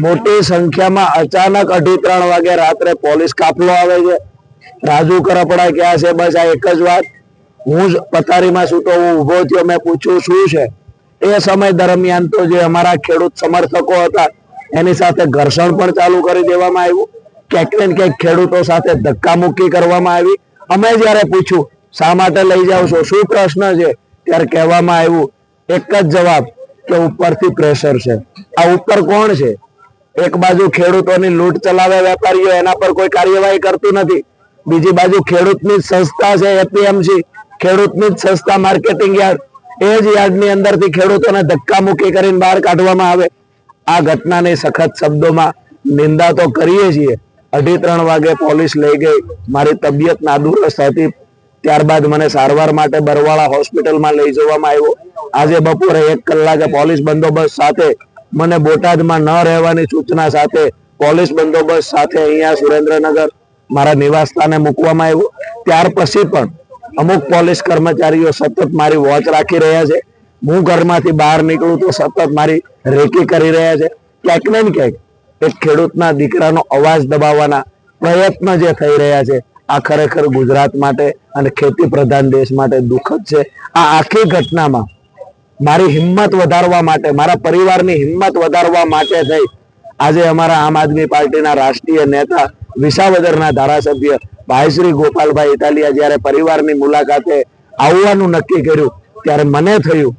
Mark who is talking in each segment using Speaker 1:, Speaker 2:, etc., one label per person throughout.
Speaker 1: મોટી સંખ્યામાં અચાનક અઢી ત્રણ વાગે રાત્રે પોલીસ કાફલો આવે છે. રાજુ કરપડા ક્યાં છે? બસ આ એક જ વાત. હું જ પથારીમાં સૂતો, હું ઊભો થયો, મેં પૂછ્યું, શું છે? એ સમય દરમિયાન તો જે અમારા ખેડૂત સમર્થકો હતા, એની સાથે ઘર્ષણ પણ ચાલુ કરી દેવામાં આવ્યું. ક્યાંક ને ક્યાંક ખેડૂતો સાથે ધક્કામુક્કી કરવામાં આવી. અમે જ્યારે પૂછ્યું, શા માટે લઈ જાવ છો? શું પ્રશ્ન છે? ત્યારે કહેવામાં આવ્યું, એક જ જવાબ કે ઉપરથી પ્રેશર છે. આ ઉપર કોણ છે? એક બાજુ ખેડૂતોની લૂંટ ચલાવે વેપારીઓ, એના પર કોઈ કાર્યવાહી કરતું નથી. બીજી બાજુ ખેડૂતની સંસ્થા છે એપીએમસી. ખેડૂતની સંસ્થા માર્કેટિંગ યાર્ડ. એ જ યાર્ડની અંદરથી ખેડૂતોને ધક્કા મૂકી કરીને બહાર કાઢવામાં આવે. આ ઘટનાની સખત શબ્દોમાં નિંદા તો કરીએ છીએ. અઢી ત્રણ વાગે પોલીસ લઈ ગઈ. મારી તબિયત નાદુરસ્ત હતી. ત્યારબાદ મને સારવાર માટે બરવાળા હોસ્પિટલમાં લઈ જવામાં આવ્યો. આજે બપોરે એક કલાકે પોલીસ બંદોબસ્ત સાથે મને બોટાદમાં ન રહેવાની સૂચના સાથે પોલીસ બંદોબસ્ત સાથે અહીંયા સુરેન્દ્રનગર મારા નિવાસ સ્થાને મૂકવામાં આવ્યું. ત્યાર પછી પણ અમુક પોલીસ કર્મચારીઓ સતત મારી વોચ રાખી રહ્યા છે. હું ઘરમાંથી બહાર નીકળું તો સતત મારી રેકી કરી રહ્યા છે. ક્યાંક ને ક્યાંક એક ખેડૂતના દીકરાનો અવાજ દબાવવાના પ્રયત્ન જે થઈ રહ્યા છે, આ ખરેખર ગુજરાત માટે અને ખેતી પ્રધાન દેશ માટે દુઃખદ છે. આ આખી ઘટનામાં મારી હિંમત વધારવા માટે, મારા પરિવારની હિંમત વધારવા માટે થઈ. આજે અમારા આમ આદમી પાર્ટીના રાષ્ટ્રીય નેતા, વિસાવદરના ધારાસભ્ય ભાઈ શ્રી ગોપાલભાઈ ઇટાલિયા જ્યારે પરિવારની મુલાકાતે આવવાનું નક્કી કર્યું, ત્યારે મને થયું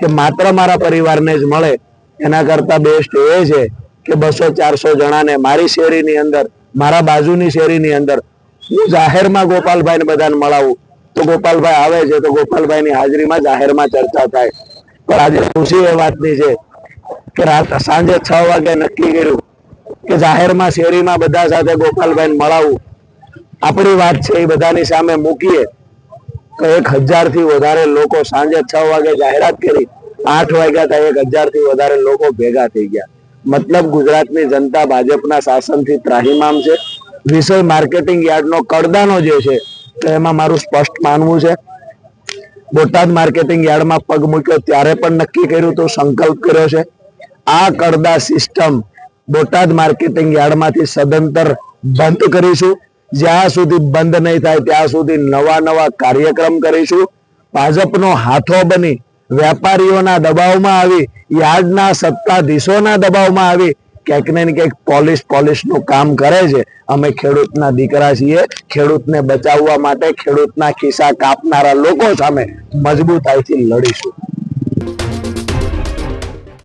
Speaker 1: કે માત્ર મારા પરિવારને જ મળે. એના કરતા બેસ્ટ એ છે કે બસો ચારસો જણાને મારી શેરીની અંદર, મારા બાજુની શેરીની અંદર હું જાહેરમાં ગોપાલભાઈને બધાને મળાવું. તો ગોપાલભાઈ આવે છે, તો ગોપાલભાઈની હાજરીમાં જાહેરમાં ચર્ચા થાય. પણ આજે ખુશી એ વાતની છે કે રાત સાંજે છ વાગે નક્કી કર્યું કે જાહેરમાં શેરીમાં બધા સાથે ગોપાલભાઈ મળાવું. આપણી વાત છે એ બધાની સામે મૂકીએ તો એક હજારથી વધારે લોકો સાંજે છ વાગે જાહેરાત કરી, આઠ વાગ્યા ત્યાં એક હજારથી વધારે લોકો ભેગા થઈ ગયા. મતલબ ગુજરાતની જનતા ભાજપના શાસનથી ત્રાહીમામ છે. વિષય માર્કેટિંગ યાર્ડનો કડદાનો જે છે, તો એમાં મારું સ્પષ્ટ માનવું છે. બોટાદ માર્કેટિંગ યાર્ડમાં પગ મૂક્યો. ત્યારે પણ નક્કી કર્યું તો સંકલ્પ કર્યો છે. આ કરદા સિસ્ટમ બોટાદ માર્કેટિંગ યાર્ડમાંથી સદંતર બંધ કરીશું. જ્યાં સુધી બંધ નહીં થાય, ત્યાં સુધી નવા નવા કાર્યક્રમ કરીશું. ભાજપનો હાથો બની, વેપારીઓના દબાવમાં આવી યાર્ડના સત્તાધીશોના દબાવમાં આવી ક્યાંક ને ક્યાંક પોલીસ પોલીસનું કામ કરે છે. અમે ખેડૂતના દીકરા છીએ. ખેડૂતને બચાવવા માટે ખેડૂતના ખિસ્સા કાપનારા લોકો સામે મજબૂતાઈથી લડીશું.